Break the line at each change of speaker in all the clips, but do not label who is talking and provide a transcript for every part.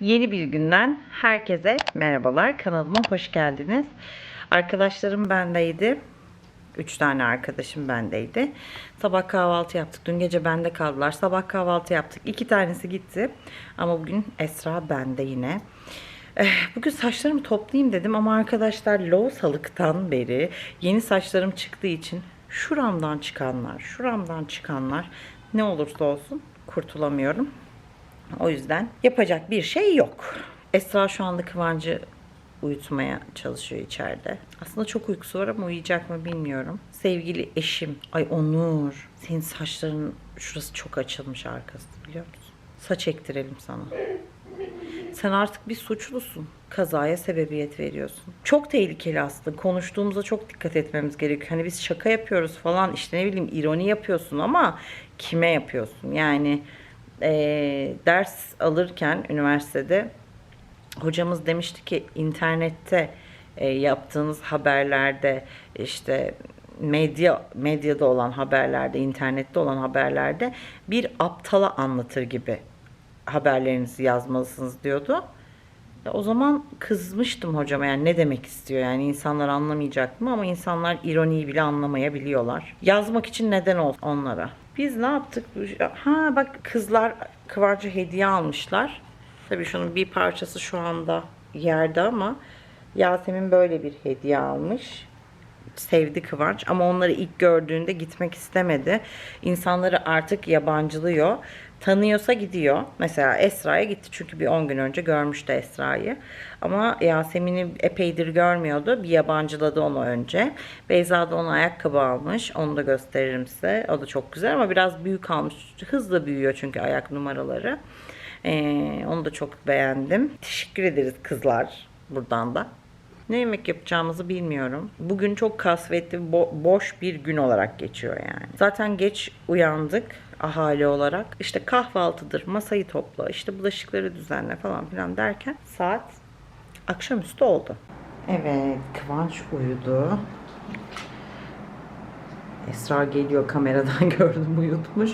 Yeni bir günden herkese merhabalar. Kanalıma hoş geldiniz. Arkadaşlarım bendeydi. Üç tane arkadaşım bendeydi. Sabah kahvaltı yaptık. Dün gece bende kaldılar. Sabah kahvaltı yaptık. İki tanesi gitti. Ama bugün Esra bende yine. Eh, Bugün saçlarımı toplayayım dedim ama arkadaşlar loğusalıktan beri yeni saçlarım çıktığı için şuramdan çıkanlar, şuramdan çıkanlar ne olursa olsun kurtulamıyorum. O yüzden yapacak bir şey yok. Esra şu anda Kıvancı uyutmaya çalışıyor içeride. Aslında çok uykusu var ama uyuyacak mı bilmiyorum. Sevgili eşim. Ay Onur. Senin saçların şurası çok açılmış arkası biliyor musun? Saç ektirelim sana. Sen artık bir suçlusun. Kazaya sebebiyet veriyorsun. Çok tehlikeli aslında. Konuştuğumuzda çok dikkat etmemiz gerekiyor. Hani biz şaka yapıyoruz falan işte ne bileyim ironi yapıyorsun ama kime yapıyorsun? Yani eee, ders alırken üniversitede hocamız demişti ki internette e, yaptığınız haberlerde işte medya medyada olan haberlerde, internette olan haberlerde bir aptala anlatır gibi haberlerinizi yazmalısınız diyordu. Ya o zaman kızmıştım hocama yani ne demek istiyor yani insanlar anlamayacak mı ama insanlar ironiyi bile anlamayabiliyorlar. Yazmak için neden olsun onlara. Biz ne yaptık? Ha bak kızlar Kıvanç'a hediye almışlar. Tabii şunun bir parçası şu anda yerde ama Yasemin böyle bir hediye almış. Sevdi Kıvanç ama onları ilk gördüğünde gitmek istemedi. İnsanları artık yabancılıyor. Tanıyorsa gidiyor. Mesela Esra'ya gitti çünkü bir 10 gün önce görmüştü Esra'yı. Ama Yasemin'i epeydir görmüyordu. Bir yabancıladı onu önce. Beyza da ona ayakkabı almış. Onu da gösteririm size. O da çok güzel ama biraz büyük almış. Hızlı büyüyor çünkü ayak numaraları. Ee, onu da çok beğendim. Teşekkür ederiz kızlar buradan da. Ne yemek yapacağımızı bilmiyorum. Bugün çok kasvetli, bo- boş bir gün olarak geçiyor yani. Zaten geç uyandık ahali olarak. İşte kahvaltıdır, masayı topla, işte bulaşıkları düzenle falan filan derken saat akşamüstü oldu. Evet, Kıvanç uyudu. Esra geliyor kameradan gördüm uyutmuş.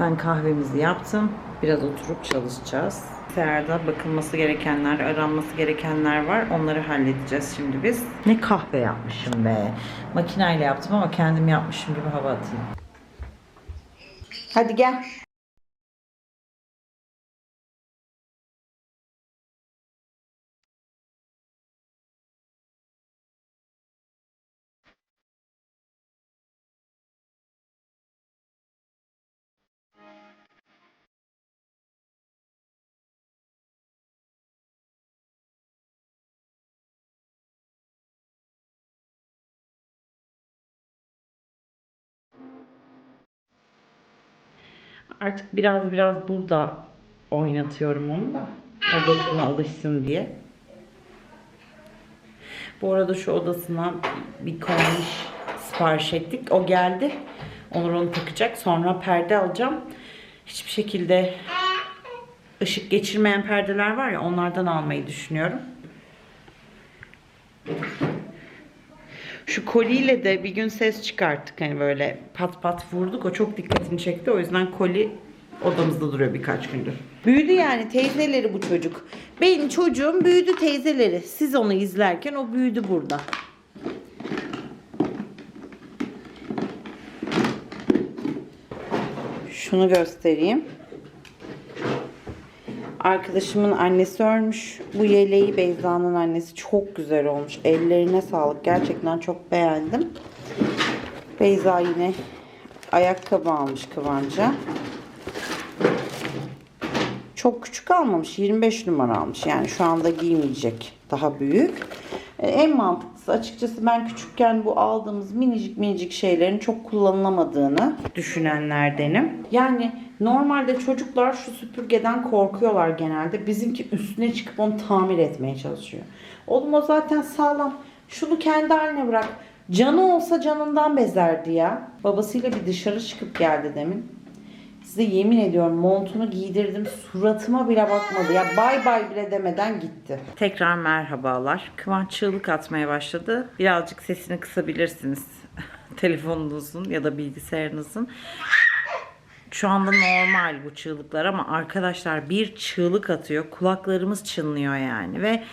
Ben kahvemizi yaptım. Biraz oturup çalışacağız. Bilgisayarda bakılması gerekenler, aranması gerekenler var. Onları halledeceğiz şimdi biz. Ne kahve yapmışım be. Makineyle yaptım ama kendim yapmışım gibi hava atayım. Hadi gel. Artık biraz biraz burada oynatıyorum onu da. Odasına alışsın diye. Bu arada şu odasına bir korniş sipariş ettik. O geldi. Onur onu takacak. Sonra perde alacağım. Hiçbir şekilde ışık geçirmeyen perdeler var ya onlardan almayı düşünüyorum. Şu koliyle de bir gün ses çıkarttık hani böyle pat pat vurduk. O çok dikkatini çekti. O yüzden koli odamızda duruyor birkaç gündür. Büyüdü yani teyzeleri bu çocuk. Benim çocuğum büyüdü teyzeleri. Siz onu izlerken o büyüdü burada. Şunu göstereyim. Arkadaşımın annesi örmüş. Bu yeleği Beyza'nın annesi çok güzel olmuş. Ellerine sağlık. Gerçekten çok beğendim. Beyza yine ayakkabı almış Kıvanç'a. Çok küçük almamış. 25 numara almış. Yani şu anda giymeyecek. Daha büyük. E, En mantıklısı açıkçası ben küçükken bu aldığımız minicik minicik şeylerin çok kullanılamadığını düşünenlerdenim. Yani normalde çocuklar şu süpürgeden korkuyorlar genelde. Bizimki üstüne çıkıp onu tamir etmeye çalışıyor. Oğlum o zaten sağlam. Şunu kendi haline bırak. Canı olsa canından bezerdi ya. Babasıyla bir dışarı çıkıp geldi demin. Size yemin ediyorum montunu giydirdim suratıma bile bakmadı. Ya bay bay bile demeden gitti. Tekrar merhabalar. Kıvanç çığlık atmaya başladı. Birazcık sesini kısabilirsiniz. Telefonunuzun ya da bilgisayarınızın. Şu anda normal bu çığlıklar ama arkadaşlar bir çığlık atıyor. Kulaklarımız çınlıyor yani ve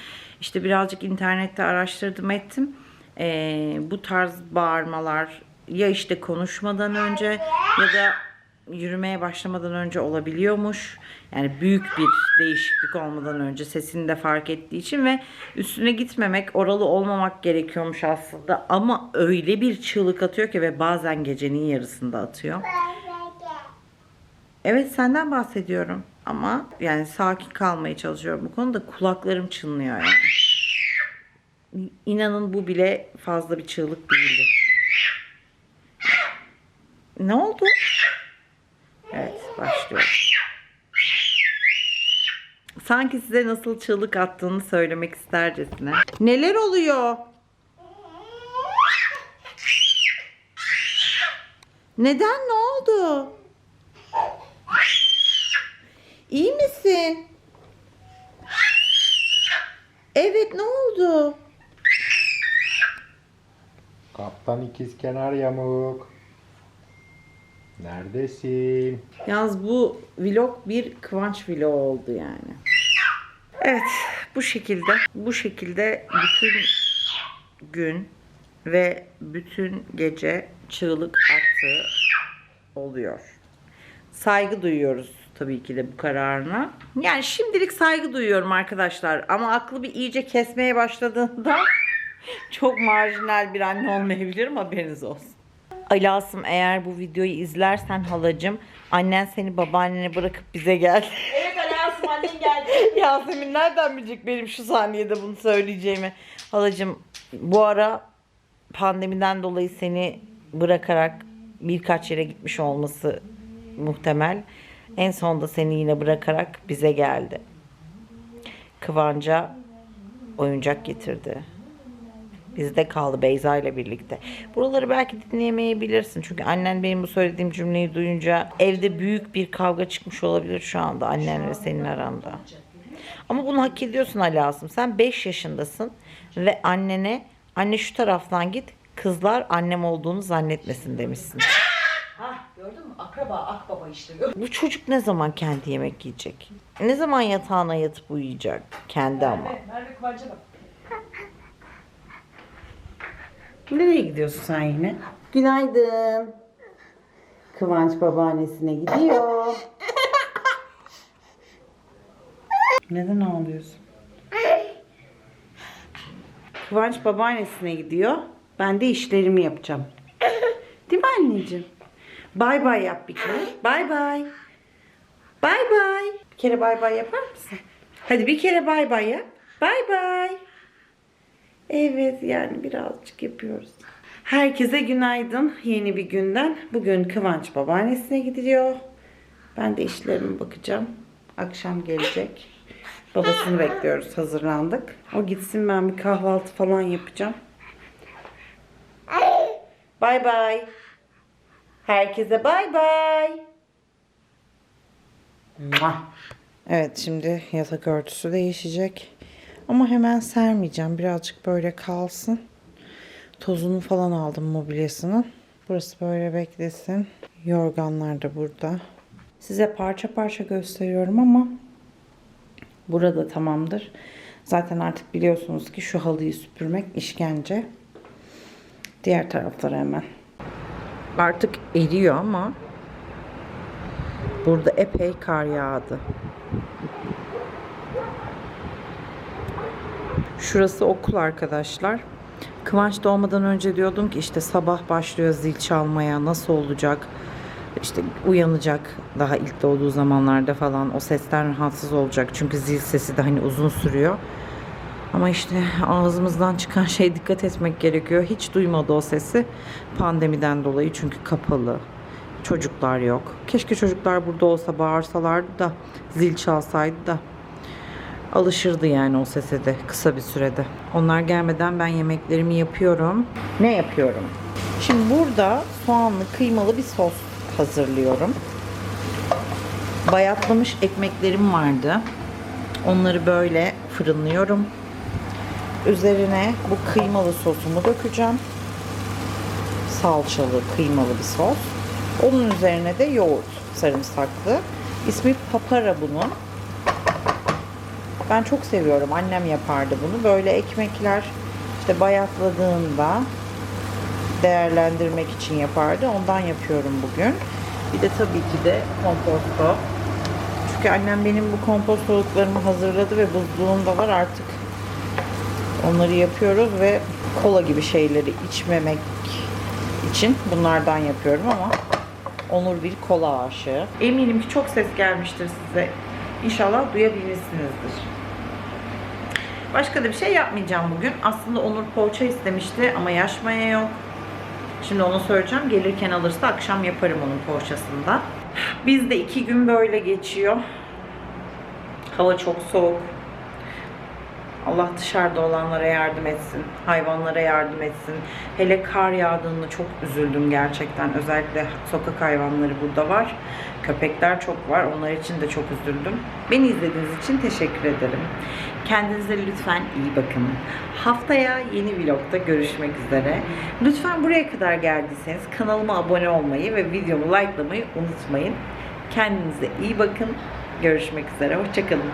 işte birazcık internette araştırdım ettim. Ee, bu tarz bağırmalar ya işte konuşmadan önce ya da yürümeye başlamadan önce olabiliyormuş. Yani büyük bir değişiklik olmadan önce sesini de fark ettiği için ve üstüne gitmemek, oralı olmamak gerekiyormuş aslında. Ama öyle bir çığlık atıyor ki ve bazen gecenin yarısında atıyor. Evet senden bahsediyorum ama yani sakin kalmaya çalışıyorum bu konuda kulaklarım çınlıyor yani. İnanın bu bile fazla bir çığlık değildi. Ne oldu? Evet başlıyoruz. Sanki size nasıl çığlık attığını söylemek istercesine. Neler oluyor? Neden ne oldu? İyi misin? Evet ne oldu?
Kaptan ikizkenar yamuk. Neredesin?
Yalnız bu vlog bir kıvanç vlog oldu yani. Evet bu şekilde bu şekilde bütün gün ve bütün gece çığlık attığı oluyor. Saygı duyuyoruz tabii ki de bu kararına. Yani şimdilik saygı duyuyorum arkadaşlar ama aklı bir iyice kesmeye başladığında çok marjinal bir anne olmayabilirim haberiniz olsun. Ali Asım eğer bu videoyu izlersen halacım annen seni babaannene bırakıp bize gel.
Evet Ali Asım annen geldi.
Yasemin nereden bilecek benim şu saniyede bunu söyleyeceğimi? Halacım bu ara pandemiden dolayı seni bırakarak birkaç yere gitmiş olması muhtemel. En sonunda seni yine bırakarak bize geldi. Kıvanca oyuncak getirdi. Bizde kaldı Beyza ile birlikte. Buraları belki dinleyemeyebilirsin. Çünkü annen benim bu söylediğim cümleyi duyunca evde büyük bir kavga çıkmış olabilir şu anda annen ve senin aranda. Ama bunu hak ediyorsun Ali Asım. Sen 5 yaşındasın ve annene anne şu taraftan git kızlar annem olduğunu zannetmesin demişsin.
Hah gördün mü? Akraba, akbaba işte.
Bu çocuk ne zaman kendi yemek yiyecek? Ne zaman yatağına yatıp uyuyacak? Kendi ama.
Merve, Merve bak.
Nereye gidiyorsun sen yine? Günaydın. Kıvanç babaannesine gidiyor. Neden ağlıyorsun? Kıvanç babaannesine gidiyor. Ben de işlerimi yapacağım. Değil mi anneciğim? Bay bay yap bir kere. Bay bay. Bay bay. Bir kere bay bay yapar mısın? Hadi bir kere bay bay yap. Bay bay. Evet yani birazcık yapıyoruz. Herkese günaydın. Yeni bir günden. Bugün Kıvanç babaannesine gidiyor. Ben de işlerime bakacağım. Akşam gelecek. Babasını bekliyoruz. Hazırlandık. O gitsin ben bir kahvaltı falan yapacağım. Bay bay. Herkese bay bay. Evet şimdi yatak örtüsü değişecek. Ama hemen sermeyeceğim. Birazcık böyle kalsın. Tozunu falan aldım mobilyasının. Burası böyle beklesin. Yorganlar da burada. Size parça parça gösteriyorum ama burada tamamdır. Zaten artık biliyorsunuz ki şu halıyı süpürmek işkence. Diğer tarafları hemen.
Artık eriyor ama burada epey kar yağdı. Şurası okul arkadaşlar. Kıvanç doğmadan önce diyordum ki işte sabah başlıyor zil çalmaya nasıl olacak? İşte uyanacak daha ilk doğduğu zamanlarda falan o sesten rahatsız olacak. Çünkü zil sesi de hani uzun sürüyor. Ama işte ağzımızdan çıkan şey dikkat etmek gerekiyor. Hiç duymadı o sesi pandemiden dolayı çünkü kapalı. Çocuklar yok. Keşke çocuklar burada olsa bağırsalardı da zil çalsaydı da alışırdı yani o sese de kısa bir sürede. Onlar gelmeden ben yemeklerimi yapıyorum. Ne yapıyorum? Şimdi burada soğanlı kıymalı bir sos hazırlıyorum. Bayatlamış ekmeklerim vardı. Onları böyle fırınlıyorum. Üzerine bu kıymalı sosumu dökeceğim. Salçalı kıymalı bir sos. Onun üzerine de yoğurt. sarımsaklı. İsmi papara bunun. Ben çok seviyorum. Annem yapardı bunu. Böyle ekmekler işte bayatladığında değerlendirmek için yapardı. Ondan yapıyorum bugün. Bir de tabii ki de komposto. Çünkü annem benim bu kompostoluklarımı hazırladı ve buzluğumda var artık. Onları yapıyoruz ve kola gibi şeyleri içmemek için bunlardan yapıyorum ama Onur bir kola aşığı. Eminim ki çok ses gelmiştir size. İnşallah duyabilmişsinizdir. Başka da bir şey yapmayacağım bugün. Aslında Onur poğaça istemişti ama yaş maya yok. Şimdi onu söyleyeceğim. Gelirken alırsa akşam yaparım onun poğaçasında. Bizde iki gün böyle geçiyor. Hava çok soğuk. Allah dışarıda olanlara yardım etsin. Hayvanlara yardım etsin. Hele kar yağdığında çok üzüldüm gerçekten. Özellikle sokak hayvanları burada var. Köpekler çok var. Onlar için de çok üzüldüm. Beni izlediğiniz için teşekkür ederim. Kendinize lütfen iyi bakın. Haftaya yeni vlogda görüşmek üzere. Lütfen buraya kadar geldiyseniz kanalıma abone olmayı ve videomu likelamayı unutmayın. Kendinize iyi bakın. Görüşmek üzere. Hoşçakalın.